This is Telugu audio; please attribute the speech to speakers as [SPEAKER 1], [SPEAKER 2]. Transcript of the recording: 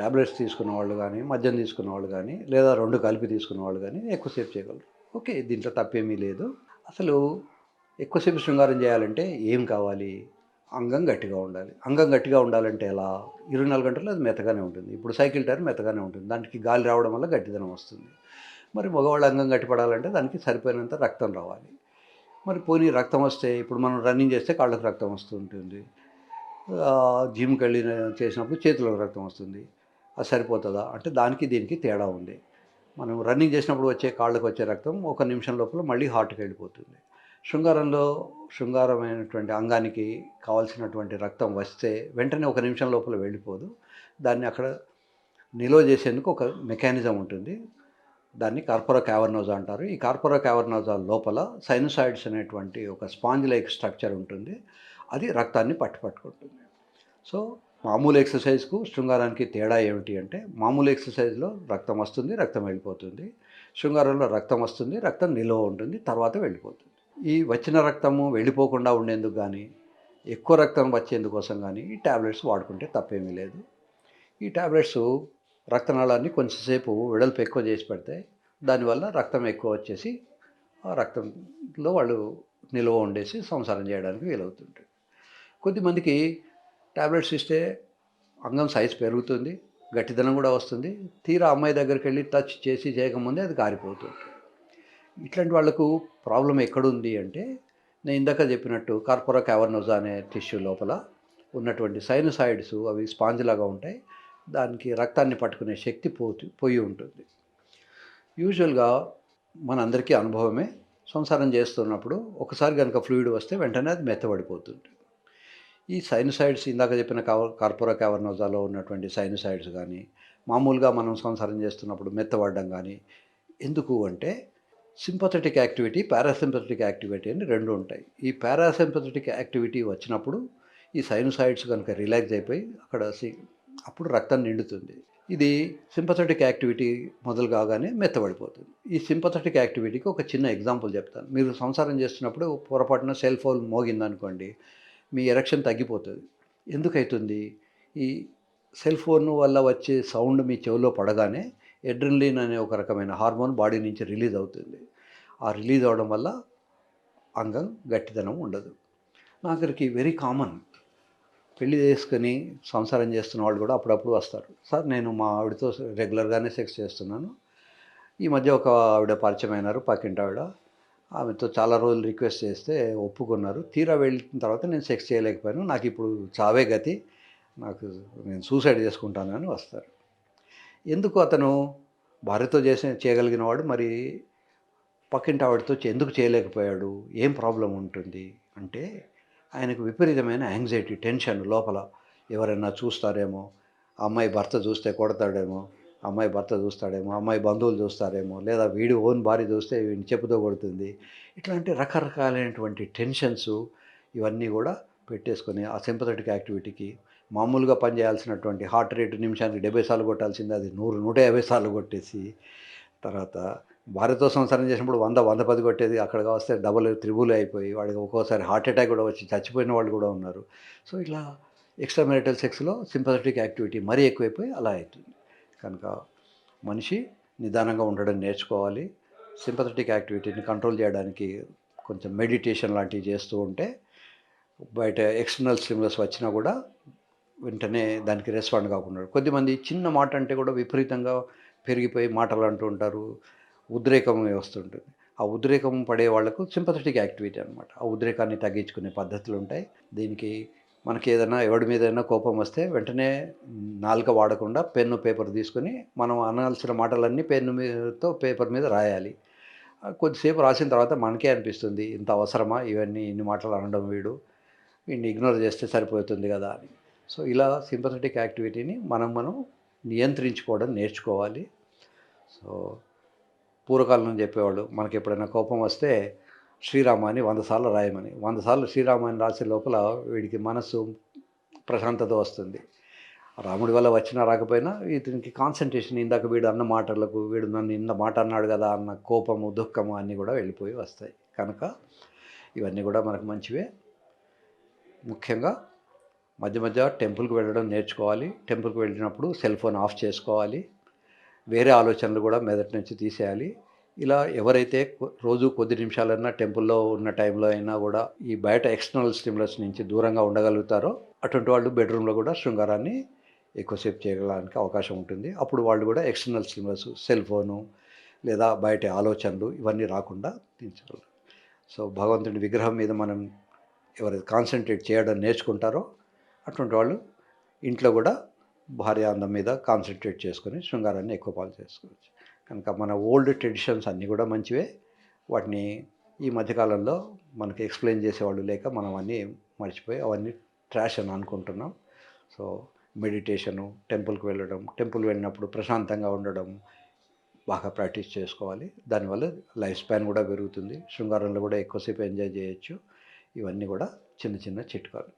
[SPEAKER 1] ట్యాబ్లెట్స్ తీసుకున్న వాళ్ళు కానీ మద్యం తీసుకున్న వాళ్ళు కానీ లేదా రెండు కలిపి తీసుకున్న వాళ్ళు కానీ ఎక్కువసేపు చేయగలరు. ఓకే దీంట్లో తప్పేమీ లేదు. అసలు ఎక్కువసేపు శృంగారం చేయాలంటే ఏం కావాలి? అంగం గట్టిగా ఉండాలి. అంగం గట్టిగా ఉండాలంటే ఎలా? ఇరవై నాలుగు గంటలు అది మెత్తగానే ఉంటుంది. ఇప్పుడు సైకిల్ టైర్ మెత్తగానే ఉంటుంది. దానికి గాలి రావడం వల్ల గట్టిదనం వస్తుంది. మరి మగవాళ్ళ అంగం గట్టిపడాలంటే దానికి సరిపోయినంత రక్తం రావాలి. మరి పోనీ రక్తం వస్తే ఇప్పుడు మనం రన్నింగ్ చేస్తే కాళ్ళకు రక్తం వస్తుంటుంది జిమ్కి వెళ్ళి చేసినప్పుడు చేతులకు రక్తం వస్తుంది. అది సరిపోతుందా? అంటే దానికి దీనికి తేడా ఉంది. మనం రన్నింగ్ చేసినప్పుడు వచ్చే కాళ్ళకు వచ్చే రక్తం ఒక నిమిషం లోపల మళ్ళీ హార్ట్కి వెళ్ళిపోతుంది. శృంగారంలో శృంగారమైనటువంటి అంగానికి కావాల్సినటువంటి రక్తం వస్తే వెంటనే ఒక నిమిషం లోపల వెళ్ళిపోదు. దాన్ని అక్కడ నిల్వ చేసేందుకు ఒక మెకానిజం ఉంటుంది. దాన్ని కార్పొరా క్యావర్నోజా అంటారు. ఈ కార్పొరా క్యావర్నోజా లోపల సైనసాయిడ్స్ అనేటువంటి ఒక స్పాంజ్ లైక్ స్ట్రక్చర్ ఉంటుంది. అది రక్తాన్ని పట్టుపట్టుకుంటుంది. సో మామూలు ఎక్సర్సైజ్కు శృంగారానికి తేడా ఏమిటి అంటే మామూలు ఎక్సర్సైజ్లో రక్తం వస్తుంది రక్తం వెళ్ళిపోతుంది. శృంగారంలో రక్తం వస్తుంది రక్తం నిలువ ఉంటుంది తర్వాత వెళ్ళిపోతుంది. ఈ వచ్చిన రక్తము వెళ్ళిపోకుండా ఉండేందుకు కానీ ఎక్కువ రక్తం వచ్చేందుకోసం కానీ ఈ ట్యాబ్లెట్స్ వాడుకుంటే తప్పేమీ లేదు. ఈ ట్యాబ్లెట్స్ రక్తనాళాన్ని కొంచెంసేపు వెడల్పు ఎక్కువ చేసి పెడతాయి దానివల్ల రక్తం ఎక్కువ వచ్చేసి ఆ రక్తంలో వాళ్ళు నిల్వ ఉండేసి సంసారం చేయడానికి వీలవుతుంటుంది. కొద్దిమందికి ట్యాబ్లెట్స్ ఇస్తే అంగం సైజ్ పెరుగుతుంది గట్టిదనం కూడా వస్తుంది. తీరా అమ్మాయి దగ్గరికి వెళ్ళి టచ్ చేసి చేయకముందే అది కారిపోతుంది. ఇట్లాంటి వాళ్ళకు ప్రాబ్లం ఎక్కడుంది అంటే నేను ఇందాక చెప్పినట్టు కార్పొరా క్యావర్నోజా అనే టిష్యూ లోపల ఉన్నటువంటి సైనసాయిడ్స్ అవి స్పాంజ్ లాగా ఉంటాయి. దానికి రక్తాన్ని పట్టుకునే శక్తి పోతు పోయి ఉంటుంది. యూజువల్గా మనందరికీ అనుభవమే. సంసారం చేస్తున్నప్పుడు ఒకసారి కనుక ఫ్లూయిడ్ వస్తే వెంటనే అది మెత్తబడిపోతుంది. ఈ సైనసైడ్స్ ఇందాక చెప్పిన కవర్ కార్పొరా క్యావర్నోజాలో ఉన్నటువంటి సైనసైడ్స్ కానీ మామూలుగా మనం సంసారం చేస్తున్నప్పుడు మెత్తబడడం కానీ ఎందుకు అంటే సింపథెటిక్ యాక్టివిటీ పారాసింపథెటిక్ యాక్టివిటీ అని రెండు ఉంటాయి. ఈ పారాసింపథెటిక్ యాక్టివిటీ వచ్చినప్పుడు ఈ సైనసైడ్స్ కనుక రిలాక్స్ అయిపోయి అక్కడ సి- అప్పుడు రక్తం నిండుతుంది. ఇది సింపథెటిక్ యాక్టివిటీ మొదలు కాగానే మెత్తబడిపోతుంది ఈ సింపథెటిక్ యాక్టివిటీకి ఒక చిన్న ఎగ్జాంపుల్ చెప్తాను. మీరు సంసారం చేస్తున్నప్పుడు పొరపాటున సెల్ ఫోన్ మోగిందనుకోండి మీ ఎరక్షన్ తగ్గిపోతుంది. ఎందుకైతుంది? ఈ సెల్ ఫోన్ వల్ల వచ్చే సౌండ్ మీ చెవిలో పడగానే ఎడ్రిన్లిన్ అనే ఒక రకమైన హార్మోన్ బాడీ నుంచి రిలీజ్ అవుతుంది. ఆ రిలీజ్ అవడం వల్ల అంగం గట్టిదనం ఉండదు. నాకరికి వెరీ కామన్. పెళ్ళి చేసుకొని సంసారం చేస్తున్న వాళ్ళు కూడా అప్పుడప్పుడు వస్తారు. సార్ నేను మా ఆవిడతో రెగ్యులర్గానే సెక్స్ చేస్తున్నాను. ఈ మధ్య ఒక ఆవిడ పరిచయం అయినారు పక్కింటి ఆవిడ. ఆమెతో చాలా రోజులు రిక్వెస్ట్ చేస్తే ఒప్పుకున్నారు. తీరా వెళ్ళిన తర్వాత నేను సెక్స్ చేయలేకపోయాను. నాకు ఇప్పుడు చావే గతి. నాకు నేను సూసైడ్ చేసుకుంటాను అని వస్తారు. ఎందుకు అతను భార్యతో చేసే చేయగలిగిన వాడు మరి పక్కింటి ఆవిడతో ఎందుకు చేయలేకపోయాడు? ఏం ప్రాబ్లం ఉంటుంది? అంటే ఆయనకు విపరీతమైన యాంగ్జైటీ టెన్షన్ లోపల ఎవరైనా చూస్తారేమో అమ్మాయి భర్త చూస్తే కొడతాడేమో అమ్మాయి భర్త చూస్తాడేమో అమ్మాయి బంధువులు చూస్తారేమో లేదా వీడి ఓన్ భార్య చూస్తే వీడిని చెప్పుతో కొడుతుంది. ఇట్లాంటి రకరకాలైనటువంటి టెన్షన్స్ ఇవన్నీ కూడా పెట్టేసుకొని ఆ సింపథెటిక్ యాక్టివిటీకి మామూలుగా పనిచేయాల్సినటువంటి హార్ట్ రేటు నిమిషానికి డెబ్బై సార్లు కొట్టాల్సింది అది నూరు నూట యాభై సార్లు కొట్టేసి తర్వాత భార్యతో సంసారం చేసినప్పుడు వంద వంద పది కొట్టేది అక్కడ వస్తే డబుల్ త్రిబుల్ అయిపోయి వాడికి ఒక్కోసారి హార్ట్ అటాక్ కూడా వచ్చి చచ్చిపోయిన వాళ్ళు కూడా ఉన్నారు. సో ఇట్లా ఎక్స్ట్రా మెరిటల్ సెక్స్లో సింపథెటిక్ యాక్టివిటీ మరీ ఎక్కువైపోయి అలా అవుతుంది. కనుక మనిషి నిదానంగా ఉండడం నేర్చుకోవాలి. సింపథటిక్ యాక్టివిటీని కంట్రోల్ చేయడానికి కొంచెం మెడిటేషన్ లాంటివి చేస్తూ ఉంటే బయట ఎక్స్టర్నల్ స్టిమ్యులస్ వచ్చినా కూడా వెంటనే దానికి రెస్పాండ్ కాకుండా కొద్దిమంది చిన్న మాట అంటే కూడా విపరీతంగా పెరిగిపోయి మాటలు అంటూ ఉంటారు. ఉద్రేకం వస్తుంటుంది. ఆ ఉద్రేకం పడే వాళ్ళకు సింపథటిక్ యాక్టివిటీ అనమాట ఆ ఉద్రేకాన్ని తగ్గించుకునే పద్ధతులు ఉంటాయి. దీనికి మనకి ఏదైనా ఎవడి మీద ఏదైనా కోపం వస్తే వెంటనే నాలుక వాడకుండా పెన్ను పేపర్ తీసుకొని మనం అనాల్సిన మాటలన్నీ పెన్ను మీదతో పేపర్ మీద రాయాలి. కొద్దిసేపు రాసిన తర్వాత మనకే అనిపిస్తుంది ఇంత అవసరమా? ఇవన్నీ ఇన్ని మాటలు అనడం వీడు. వీడిని ఇగ్నోర్ చేస్తే సరిపోతుంది కదా అని. సో ఇలా సింపథెటిక్ యాక్టివిటీని మనం మనం నియంత్రించుకోవడం నేర్చుకోవాలి. సో పూర్వకాలం చెప్పేవాళ్ళు మనకి ఎప్పుడైనా కోపం వస్తే శ్రీరామ అని వంద సార్లు రాయమని. వంద సార్లు శ్రీరామ అని రాసే లోపల వీడికి మనస్సు ప్రశాంతత వస్తుంది. రాముడి వల్ల వచ్చినా రాకపోయినా ఇతనికి కాన్సన్ట్రేషన్ ఇందాక వీడు అన్న మాటలకు వీడు నన్ను ఇంత మాట అన్నాడు కదా అన్న కోపము దుఃఖము అన్నీ కూడా వెళ్ళిపోయి వస్తాయి. కనుక ఇవన్నీ కూడా మనకు మంచివే. ముఖ్యంగా మధ్య మధ్య టెంపుల్కి వెళ్ళడం నేర్చుకోవాలి. టెంపుల్కి వెళ్ళినప్పుడు సెల్ ఫోన్ ఆఫ్ చేసుకోవాలి. వేరే ఆలోచనలు కూడా మెదటి నుంచి తీసేయాలి. ఇలా ఎవరైతే కొ- రోజు కొద్ది నిమిషాలన్నా టెంపుల్లో ఉన్న టైంలో అయినా కూడా ఈ బయట ఎక్స్టర్నల్ స్టిమ్యులస్ నుంచి దూరంగా ఉండగలుగుతారో అటువంటి వాళ్ళు బెడ్రూమ్లో కూడా శృంగారాన్ని ఎక్కువసేపు చేయడానికి అవకాశం ఉంటుంది. అప్పుడు వాళ్ళు కూడా ఎక్స్టర్నల్ స్టిమ్యులస్ సెల్ ఫోను లేదా బయట ఆలోచనలు ఇవన్నీ రాకుండా తీర్చగలరు. సో భగవంతుని విగ్రహం మీద మనం ఎవరైతే కాన్సన్ట్రేట్ చేయడం నేర్చుకుంటారో అటువంటి వాళ్ళు ఇంట్లో కూడా భార్య అందం మీద కాన్సన్ట్రేట్ చేసుకొని శృంగారాన్ని ఎక్కువ పాలు చేసుకోవచ్చు. కనుక మన ఓల్డ్ ట్రెడిషన్స్ అన్నీ కూడా మంచివే. వాటిని ఈ మధ్యకాలంలో మనకి ఎక్స్ప్లెయిన్ చేసేవాళ్ళు లేక మనం అన్నీ మర్చిపోయి అవన్నీ ట్రాష్ అని అనుకుంటున్నాం. సో మెడిటేషను టెంపుల్కి వెళ్ళడం టెంపుల్ వెళ్ళినప్పుడు ప్రశాంతంగా ఉండడం బాగా ప్రాక్టీస్ చేసుకోవాలి. దానివల్ల లైఫ్ స్పాన్ కూడా పెరుగుతుంది. శృంగారంలో కూడా ఎక్కువసేపు ఎంజాయ్ చేయొచ్చు. ఇవన్నీ కూడా చిన్న చిన్న చిట్కాలు.